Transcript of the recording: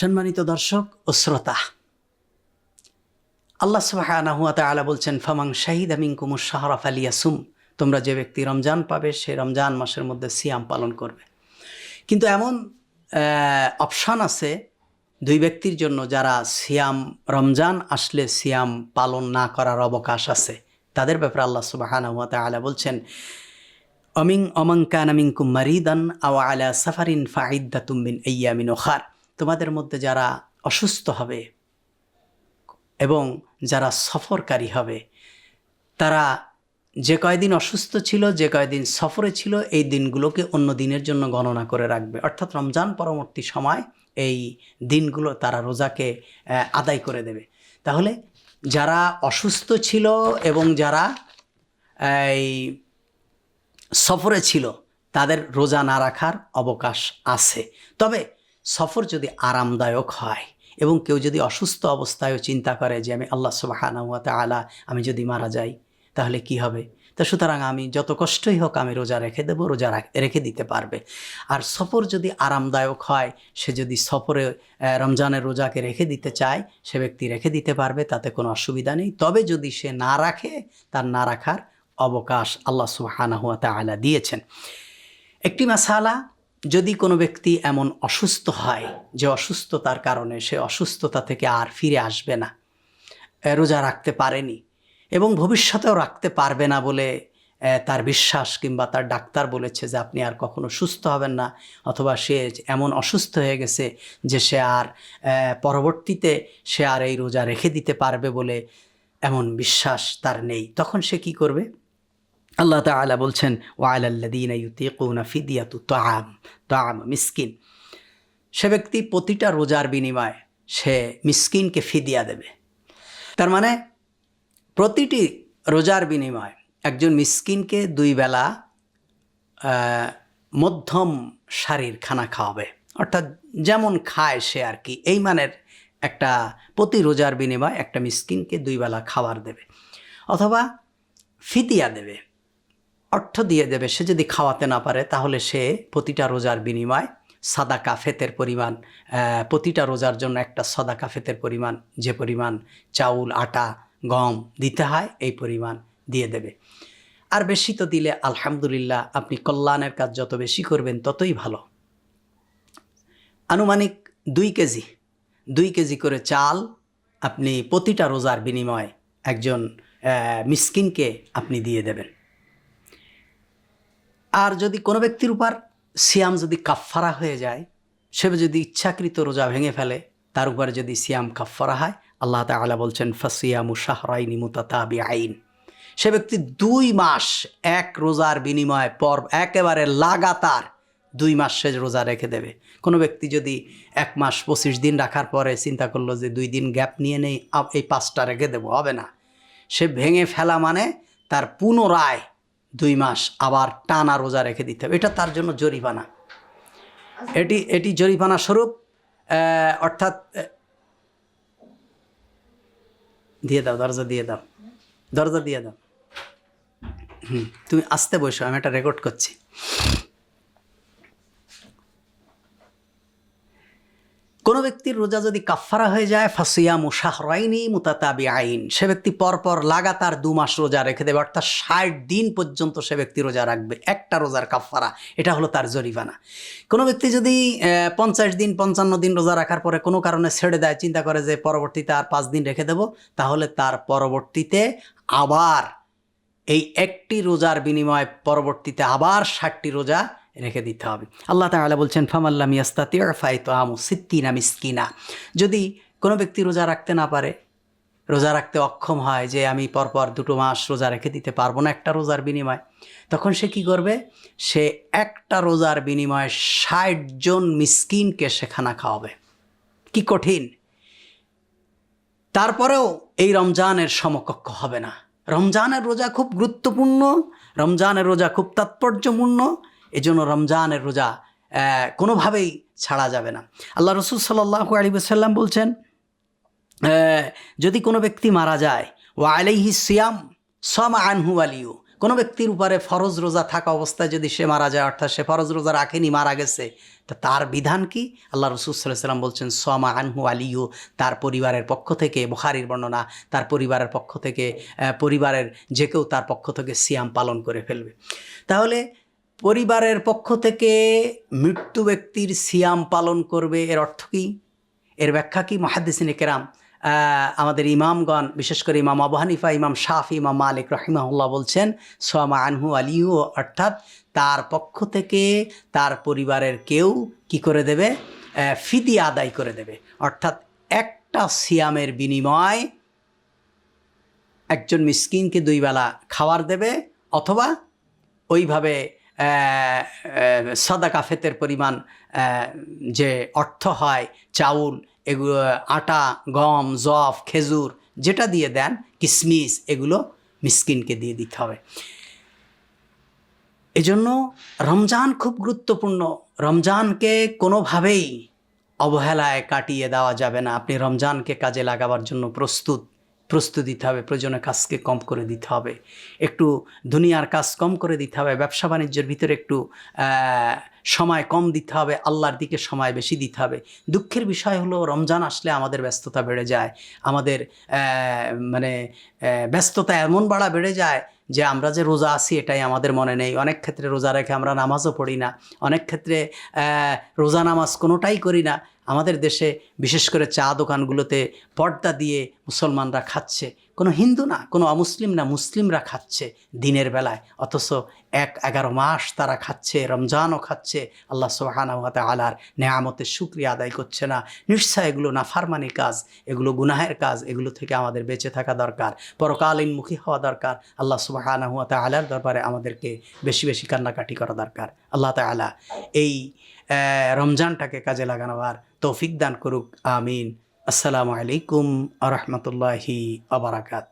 সম্মানিত দর্শক ও শ্রোতা, আল্লাহ সুবাহ আলা বলছেন ফামাং শাহিদ আমিন কুমুর শাহরাফ আলিয়াসুম তোমরা যে ব্যক্তি রমজান পাবে, সে রমজান মাসের মধ্যে সিয়াম পালন করবে। কিন্তু এমন অপশান আছে দুই ব্যক্তির জন্য যারা সিয়াম, রমজান আসলে সিয়াম পালন না করার অবকাশ আছে। তাদের ব্যাপারে আল্লাহ সুবাহ আলা বলছেন, অমিং অমঙ্কান আমিংকুম মারিদান আওয়া আলা সাফারিন ফাইদ্দা তুমিন ইয়ামিন ওখার। তোমাদের মধ্যে যারা অসুস্থ হবে এবং যারা সফরকারী হবে, তারা যে কয়দিন অসুস্থ ছিল, যে কয়দিন সফরে ছিল, এই দিনগুলোকে অন্য দিনের জন্য গণনা করে রাখবে। অর্থাৎ রমজান পরবর্তী সময় এই দিনগুলো তারা রোজাকে আদায় করে দেবে। তাহলে যারা অসুস্থ ছিল এবং যারা, এই, সফরে ছিল, তাদের রোজা না রাখার অবকাশ আছে। তবে সফর যদি আরামদায়ক হয় এবং কেউ যদি অসুস্থ অবস্থায়ও চিন্তা করে যে আমি আল্লাহ সুবাহানাওয়াতে আলা আমি যদি মারা যাই, তাহলে কি হবে? তো সুতরাং আমি যত কষ্টই হোক আমি রোজা রেখে দেবো, রোজা রেখে দিতে পারবে। আর সফর যদি আরামদায়ক হয়, সে যদি সফরে রমজানের রোজাকে রেখে দিতে চায়, সে ব্যক্তি রেখে দিতে পারবে, তাতে কোনো অসুবিধা নেই। তবে যদি সে না রাখে, তার না রাখার অবকাশ আল্লাহ সুবাহানাহুয়া তালা দিয়েছেন। একটি মাসালা যদি কোনো ব্যক্তি এমন অসুস্থ হয়, যে অসুস্থতার কারণে সে অসুস্থতা থেকে আর ফিরে আসবে না রোজা রাখতে পারেনি এবং ভবিষ্যতেও রাখতে পারবে না বলে তার বিশ্বাস কিংবা তার ডাক্তার বলেছে যে আপনি আর কখনো সুস্থ হবেন না অথবা সে এমন অসুস্থ হয়ে গেছে যে সে আর পরবর্তীতে সে আর এই রোজা রেখে দিতে পারবে বলে এমন বিশ্বাস তার নেই। তখন সে কি করবে? আল্লাহ তাআলা বলছেন ওয়ালাল্লাদিনা ইউতিকুনা ফিদিয়াতু তাআম তাআম মিসকিন। সে ব্যক্তি প্রতিটা রোজার বিনিময়ে সে মিসকিনকে ফিদিয়া দেবে। তার মানে প্রতিটি রোজার বিনিময়ে একজন মিসকিনকে দুই বেলা মধ্যম সারির খানা খাওয়াবে। অর্থাৎ যেমন খায় সে আর কি, এই মানের একটা প্রতি রোজার বিনিময়ে একটা মিসকিনকে দুই বেলা খাবার দেবে। অথবা ফিতিয়া দেবে। অর্থ দিয়ে দেবে। সে যদি খাওয়াতে না পারে, তাহলে সে প্রতিটা রোজার বিনিময় সাদা কাফেতের পরিমাণ প্রতিটা রোজার জন্য একটা সাদা কাফেতের পরিমাণ, যে পরিমাণ চাউল, আটা, গম দিতে হয়, এই পরিমাণ দিয়ে দেবে। আর বেশি তো দিলে আলহামদুলিল্লাহ আপনি কল্যাণের কাজ যত বেশি করবেন, ততই ভালো। আনুমানিক দুই কেজি দুই কেজি করে চাল আপনি প্রতিটা রোজার বিনিময়ে একজন মিসকিনকে আপনি দিয়ে দেবেন। আর যদি কোনো ব্যক্তির উপর সিয়াম যদি কাফফারা হয়ে যায়, সে যদি ইচ্ছাকৃত রোজা ভেঙে ফেলে, তার উপরে যদি সিয়াম কাফফারা হয়, আল্লাহ তাআলা বলছেন, ফাসিয়ামু শাহরাইনি মুতাতাবি আইন সে ব্যক্তি দুই মাস এক রোজার বিনিময়ে পর একেবারে লাগাতার দুই মাস সে রোজা রেখে দেবে। কোনো ব্যক্তি যদি এক মাস পঁচিশ দিন রাখার পরে চিন্তা করল যে দুই দিন গ্যাপ নিয়ে নেই এই পাঁচটা রেখে দেবো, হবে না। সে ভেঙে ফেলা মানে তার পুনরায় দুই মাস আবার টানা রোজা রেখে দিতে হবে। এটা তার জন্য জরিমানা। এটি এটি জরিমানা স্বরূপ অর্থাৎ দিয়ে দাও, দরজা দিয়ে দাও। দরজা দিয়ে দাও। হুম, তুমি আসতে বসো, আমি এটা রেকর্ড করছি কোনো ব্যক্তির রোজা যদি কাফফারা হয়ে যায় ফাসিয়া মুশাহরাইনি মুতাতাবি আইন সে ব্যক্তি পরপর লাগাতার দু মাস রোজা রেখে দেবে, অর্থাৎ ষাট দিন পর্যন্ত সে ব্যক্তি রোজা রাখবে। একটা রোজার কাফফারা, এটা হলো তার জরিমানা। কোনো ব্যক্তি যদি পঞ্চাশ দিন, পঞ্চান্ন দিন রোজা রাখার পরে কোনো কারণে ছেড়ে দেয়, চিন্তা করে যে পরবর্তীতে আর পাঁচ দিন রেখে দেব, তাহলে তার পরবর্তীতে আবার এই একটি রোজার বিনিময়ে পরবর্তীতে আবার ষাটটি রোজা রেখে দিতে হবে। আল্লাহ তাআলা বলছেন ফামাল্লাম ইয়াস্তাতি ফাইতো আমু সিদ্দিনা মিসকিনা। যদি কোনো ব্যক্তি রোজা রাখতে না পারে, রোজা রাখতে অক্ষম হয় যে আমি পরপর দুটো মাস রোজা রেখে দিতে পারব না একটা রোজার বিনিময়, তখন সে কি করবে? সে একটা রোজার বিনিময়ে ষাট জন মিসকিনকে সে খানা খাওয়াবে। কি কঠিন। তারপরেও এই রমজানের সমকক্ষ হবে না। রমজানের রোজা খুব গুরুত্বপূর্ণ, রমজানের রোজা খুব তাৎপর্যপূর্ণ এজন্য রমজানের রোজা কোনোভাবেই ছাড়া যাবে না। আল্লাহ রসুল সাল্লাহ আলী সাল্লাম বলছেন যদি কোনো ব্যক্তি মারা যায় ও আলাইহি সিয়াম সম আনহু আলিউ কোনো ব্যক্তির উপরে ফরজ রোজা থাকা অবস্থায় যদি সে মারা যায়, অর্থাৎ সে ফরজ রোজা রাখেনি, মারা গেছে, তা তার বিধান কি? আল্লাহ রসুল সাল্লাহ সাল্লাম বলছেন, সোমা আনহু আলিউ তার পরিবারের পক্ষ থেকে, বুখারির বর্ণনা, তার পরিবারের পক্ষ থেকে পরিবারের যে কেউ তার পক্ষ থেকে সিয়াম পালন করে ফেলবে। তাহলে পরিবারের পক্ষ থেকে মৃত্যু ব্যক্তির সিয়াম পালন করবে, এর অর্থ কী? এর ব্যাখ্যা কি? মহাদ্দিসিন কেরাম আমাদের ইমামগণ, বিশেষ করে ইমাম আবু হানিফা, ইমাম শাফি, ইমাম মালিক রহিমাহুল্লাহ বলছেন সোয়ামা আনহু আলিউ অর্থাৎ তার পক্ষ থেকে তার পরিবারের কেউ কি করে দেবে? ফিদি আদায় করে দেবে। অর্থাৎ একটা সিয়ামের বিনিময় একজন মিসকিনকে দুই বেলা খাবার দেবে, অথবা ওইভাবে সাদাকা ফেতের পরিমাণ যে অর্থ হয়, চাউল, এগুলো, আটা, গম জফ খেজুর, যেটা দিয়ে দেন, কিসমিস, এগুলো মিসকিনকে দিয়ে দিতে হবে। এজন্য রমজান খুব গুরুত্বপূর্ণ। রমজানকে কোনোভাবেই অবহেলায় কাটিয়ে দেওয়া যাবে না। আপনি রমজানকে কাজে লাগাবার জন্য প্রস্তুত। প্রস্তুত দিতে হবে, প্রয়োজনে কাজকে কম করে দিতে হবে। একটু দুনিয়ার কাজ কম করে দিতে হবে, ব্যবসা বাণিজ্যের ভিতরে একটু সময় কম দিতে হবে, আল্লাহর দিকে সময় বেশি দিতে হবে। দুঃখের বিষয় হলো, রমজান আসলে আমাদের ব্যস্ততা বেড়ে যায়। আমাদের মানে ব্যস্ততা এমন বাড়া বেড়ে যায় যে আমরা যে রোজা আছি এটাই আমাদের মনে নেই। অনেক ক্ষেত্রে রোজা রেখে আমরা নামাজও পড়ি না। অনেক ক্ষেত্রে রোজা নামাজ কোনোটাই করি না। আমাদের দেশে বিশেষ করে চা দোকানগুলোতে পর্দা দিয়ে মুসলমানরা খাচ্ছে। কোনো হিন্দু না, কোনো অমুসলিম না, মুসলিমরা খাচ্ছে দিনের বেলায়। অথচ এক এগারো মাস তারা খাচ্ছে, রমজানও খাচ্ছে। আল্লাহ সোহানা আলার নেয়ামতের শুক্রিয়া আদায় করছে না। নিশ্চয় এগুলো না নাফারমানি কাজ, এগুলো গুনাহের কাজ, এগুলো থেকে আমাদের বেঁচে থাকা দরকার পরকালীনমুখী হওয়া দরকার। আল্লাহ সুবাহানা হুয়া আলার দরবারে আমাদেরকে বেশি বেশি কান্নাকাটি করা দরকার। আল্লাহ তালা এই রমজানটাকে কাজে লাগানোর তৌফিক দান করুক আমিন। আসসালামু আলাইকুম আ রহমতুল্লাহি আবরাকাত